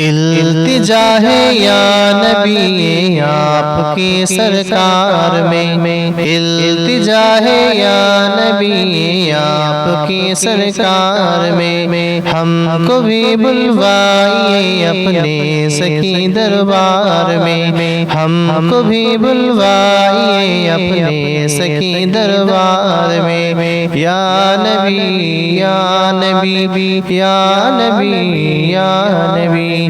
इल्तिजा है या नबी, आपकी सरकार में इल्तिजा है या नबी, आपकी सरकार में हमको भी बुलवाइए अपने सखी दरबार में। हमको भी बुलवाइए अपने सखी दरबार में। या नबी या नबी या नबी या नबी।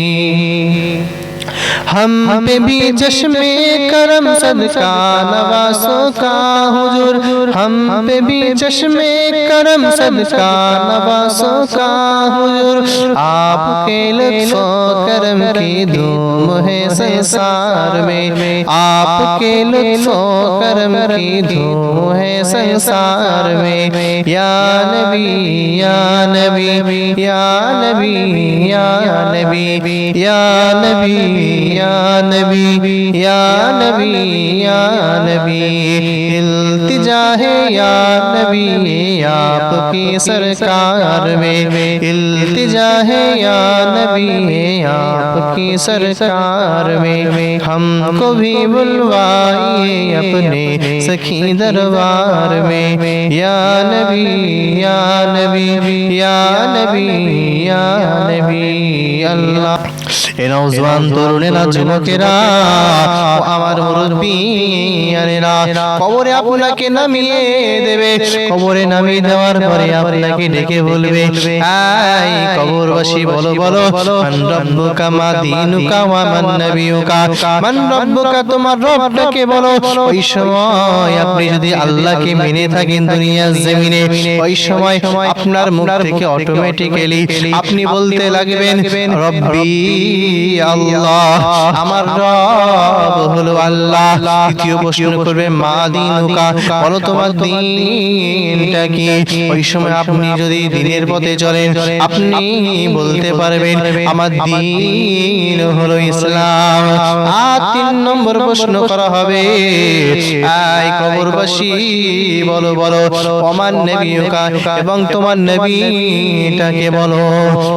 हम पे भी चश्मे करम सदका नवासों का हुजूर। हम पे भी चश्मे करम सदका नवासों का हुजूर। आपके लुत्फो करम की धूम है संसार में। आपके लुत्फो करम की धूम है संसार में। या नबी या नबी या नबी या नबी या नबी या नबी, या नबी या नबी, इल्तिजा है या नबी, आपकी सरकार में इल्तिजा है या नबी, आपकी सरकार में हमको भी बुलवाइए अपने सखी दरबार में। या नबी या नबी या नबी या नबी আল্লাহ। এ নওজওয়ান তরুণেরা যুবকেরা আমার কবরে আপনাকে নামিয়ে দেবে। কবরে নামিয়ে দেওয়ার পরে আপনাকে ডেকে বলবে আই কবরবাসী বলো বলো মান রব্বুকা মা দীনুকা ওয়া মান নাবিয়ুকা মান রব্বুকা তোমার রবটাকে বলো ওই সময় আপনি যদি আল্লাহকে মেনে থাকেন দুনিয়ার জমিনে ওই সময় আপনার মুখ থেকে অটোমেটিক্যালি আপনি বলতে লাগবেন রব্বি আল্লাহ আমার রব হলো আল্লাহ। দ্বিতীয় প্রশ্ন করবে মা দিনুকা বলো তোমার দিনটা কি? ওই সময় আপনি যদি দিনের পথে চলেন আপনি বলতে পারবেন আমার দিন হলো ইসলাম। আর তিন নম্বর প্রশ্ন করা হবে আই কবরবাসী বলো বলো নবীকা এবং তোমার নবীটাকে বলো।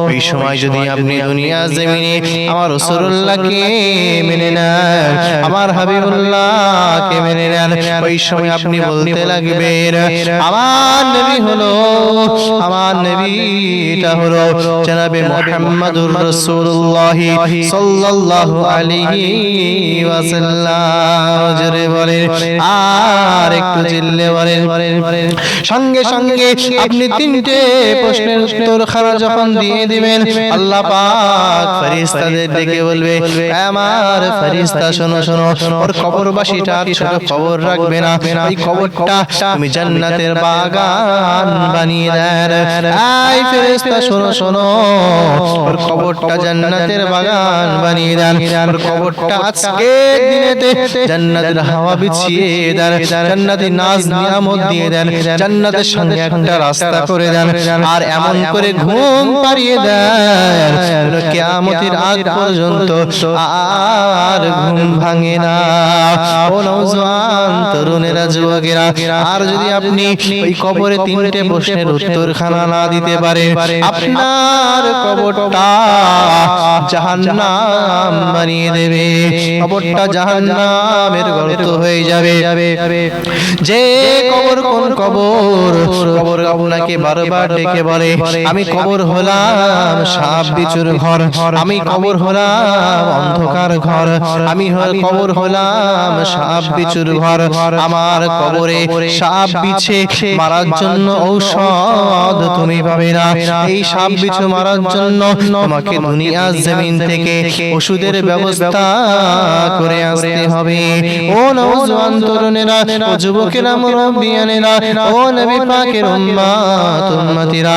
ওই সময় যদি আপনি দুনিয়া জমিনে আমার রসুল্লাহকে মেনে নেন আমার হাবিবুল্লাহকে মেনে নেন ওই সময় আপনি বলতে লাগবেন আমার নবী হলো আমার হলো জনাবে মুহাম্মাদুর রাসূলুল্লাহ সাল্লাল্লাহু আলাইহি ওয়াসাল্লাম। জোরে বলেন আর একটু চিল্লে বলেন। সঙ্গে সঙ্গে আপনি তিনটে প্রশ্নের উত্তর খানা যখন দিয়ে দিবেন আল্লাহ পাক ফেরেশতাদের ডেকে বলবে আমার ফেরেশতা শোনো শোনো ওর কবরবাসীটা আর ছোট খবর রাখবে না। ওই কবরটা তুমি জান্নাতের বাগান বানিয়ে দেন এই ফেরেশতা শোনো শোনো। ওর কবরটা জান্নাতের বাগান বানিয়ে দেন। ওর কবরটা আজকে দিনেতে জান্নাতের হাওয়া বিছিয়ে দেন। জান্নাতের নাজ নিয়ামত দিয়ে দেন। জান্নাতের সঙ্গে একটা রাস্তা করে দেন। আর এমন করে ঘুম পাড়িয়ে দেন। কিয়ামতের আগ পর্যন্ত আর ঘুম ভাঙে না। ও নওজওয়ান তরুণেরা যুবকেরা আর যদি আপনি ওই কবরে তিনটে প্রশ্নের উত্তর খানা না দিতে পারেন আপনার কবরটা জাহান্নাম বানিয়ে দেবে কবরটা জাহান্নামের গর্ত হয়ে যাবে। যে কবর কোন কবর কবর আপনাকে বারবার ডেকে বলে আমি কবর হলাম সাপ বিচুর ঘর আমি কবর হলাম অন্ধকার ঘর আমি কবর হলাম সাপ বিচুর ঘর আমার কবরে সাপ বিছে, মারার জন্য ঔষধ তুমি পাবে না। এই সাপ বিছু মারার জন্য তোমাকে দুনিয়া জমিন থেকে ওষুধের ব্যবস্থা করে আসতে হবে। ও নওজওয়ান তরুণেরা, ও যুবকেরা মুরব্বিয়ানেরা ও নবী পাকের উম্মাত, উম্মতিরা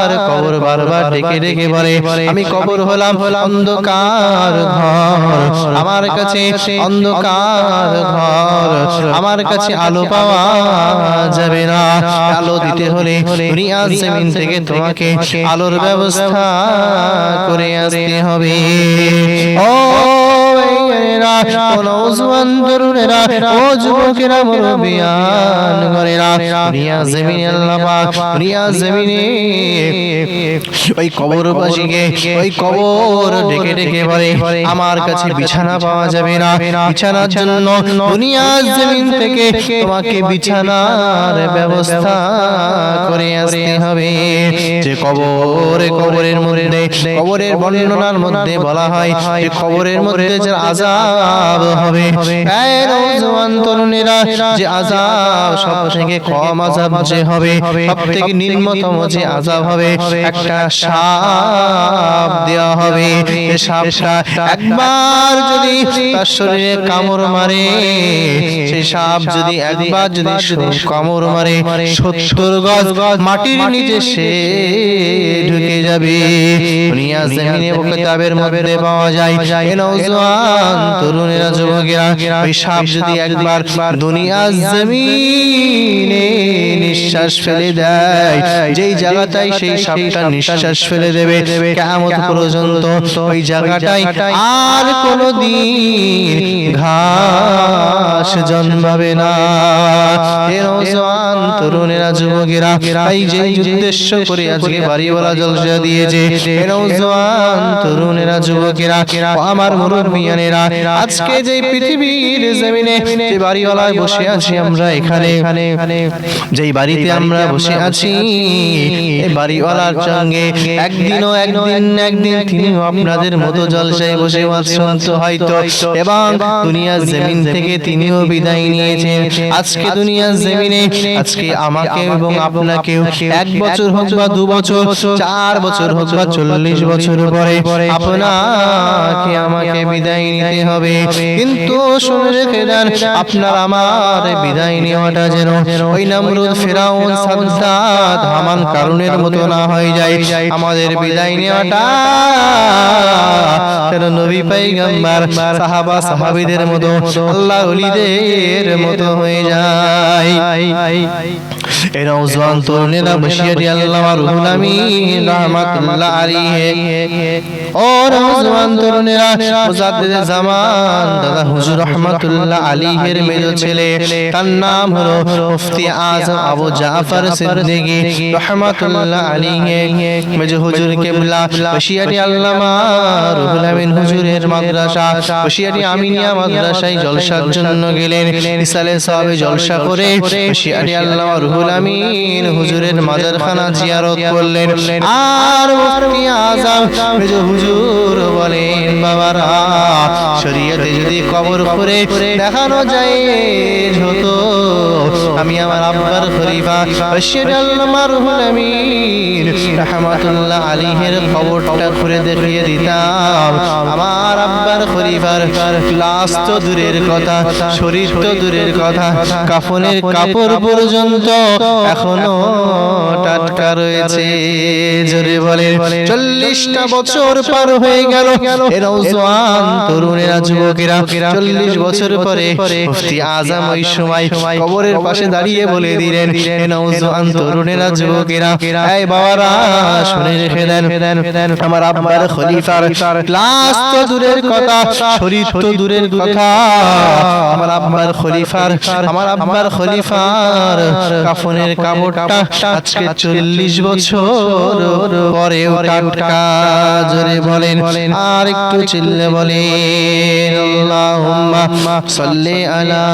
আর কবর বারবার ডেকে ডেকে বলে, আমি কবর হলাম অন্ধকার ঘর, আমার কাছে অন্ধকার ঘর। আমার কাছে আলো পাওয়া যাবে না। আলো দিতে হলে রিয়াজ জমিন থেকে তোমাকে আলোর ব্যবস্থা করে আসতে হবে। ও এরা ও নওজওয়ান তরুণেরা, ও যুবকেরা, মুরব্বিয়ান গরেরা দুনিয়া জমিনে আল্লাহ পাক দুনিয়া জমিনে। ওই কবরবাসীকে, ওই কবর ডেকে ডেকে বলে, আমার কাছে বিছানা পাওয়া যাবে না। বিছানার জন্য দুনিয়া জমিন থেকে তোমাকে বিছানার ব্যবস্থা করে আসতে হবে। যে কবর, কবরের মধ্যে, কবরের বর্ণনার মধ্যে বলা হয় যে কবরের মধ্যে যে আযাব হবে। এই নওজোয়ান তরুণেরা যে আযাব সব থেকে কম আযাব যে হবে সব থেকে নিম্নতম যে আযাব হবে একটা সাপ দেওয়া হবে। এই সাপটা একবার যদি তার শরীরে কামড় মারে সেই সাপ যদি একবার যদি কামড় মারে সত্তর গজ মাটির নিচে সে ঢুকে যাবে। দুনিয়া জমিনে ও কিতাবের মধ্যে পাওয়া যায়। এ নওজওয়ান তরুণেরা যুবকেরা ওই সাপ যদি একবার দুনিয়া জমিনে নিঃশ্বাস ফেলে দেয় যেই জায়গাটাই সেই সাপটা নিঃশ্বাস ফেলে দেবে কেমন পর্যন্ত ওই জায়গাটাই আর কোনোদিন ঘাস জন্মাবে না। এ নওজওয়ান তরুণেরা, যুবকেরা এই যে উদ্দেশ্য করে আজকে বাড়িওয়ালা জলসা দিয়েছে, এ নওজওয়ান তরুণেরা, যুবকেরা আমার মুরব্বিয়ানেরা, আজকে যে পৃথিবীর জমিনে যে বাড়িওয়ালায় বসে আছি আমরা এখানে, যেই বাড়িতে আমরা বসে আছি এই বাড়িওয়ালার সঙ্গে একদিনও একদিন একদিন তিনিও আপনাদের মতো জলসায় বসে শুনত হয়তো, এবং দুনিয়ার জমিন থেকে তিনিও বিদায় নিয়েছেন আজকে দুনিয়ার জমিনে, আজকে আমাকে এবং আপনাকেও এক বছর হোক বা দু বছর, চার বছর হোক বা চল্লিশ বছর পরে আপনাকে আমাকে বিদায় নিতে হবে। কিন্তু শুনে রেখে দেন, আপনার আমার বিদায় নেওয়াটা যেন ওই নামরুদ ফেরাউন সাদ্দাত হামান কারণের মতো না হয়ে যায়। আমাদের বিদায় নেওয়াটা যেন নবী পাইগাম্বার, সাহাবা, সাহাবীদের মতো আল্লাহ ওলিদের মতো হয়ে যায়। এ নওজওয়ান তরুণেরা বসিয়ারি আল্লাহ রুহুল আমিন, রাহমাতুল্লাহ আলাইহি। ও নওজওয়ান তরুণেরা মুজাদ্দিদ জামান, দাদা হুজুর রাহমাতুল্লাহ আলাইহির মেজো ছেলে। তার নাম হলো মুফতি আজম আবু জাফর সিদ্দিকী, রাহমাতুল্লাহ আলাইহি। মেজো হুজুর কেবলা বসিয়ারি আল্লামা, রুহুল আমিন হুজুরের মাদ্রাসা বসিয়ারি আমিনিয়া মাদ্রাসায় জলসার জন্য গেলেন ইসালে সাহাবে জলসা করে বসিয়ারি আল্লামা রুহুল আমিন হুজুরের মাজারখানা জিয়ারত করলেন। আর হুজুর বলেন, বাবারা, শরীয়তে যদি কবর করে দেখানো যায় হতো আমি আমার আব্বার খলিফা বশির আল্লামা রুহুল আমিন রাহমাতুল্লাহ আলাইহির কবরটা খুলে দেখিয়ে দিতাম। আমার আব্বার খলিফার লাশ তো দূরের কথা শরীর তো দূরের কথা কাফনের কাপড় পর্যন্ত এখনও টাটকা রয়েছে। জোরে বলেন চল্লিশটা বছর পার হয়ে গেল। এরাও জওয়ান তরুণেরা যুবকেরা চল্লিশ বছর পরে মুফতি আজম ওই সময় কবরের পাশে দাঁড়িয়ে বলে দিলেন এরাও জওয়ান তরুণেরা যুবকেরা এই বাবারা শুনে রেখে দেন আমার আব্বার খলিফার লাশ তো দূরের কথা শরীর তো দূরের কথা। আমার আব্বার খলিফার আমার আব্বার খলিফার কাফনের কাপড়টা আজকে চল্লিশ বছর। পরেও টাটকা জোরে বলেন। আর একটু চিল্লে বলেন। আল্লাহুম্মা সাল্লি আলা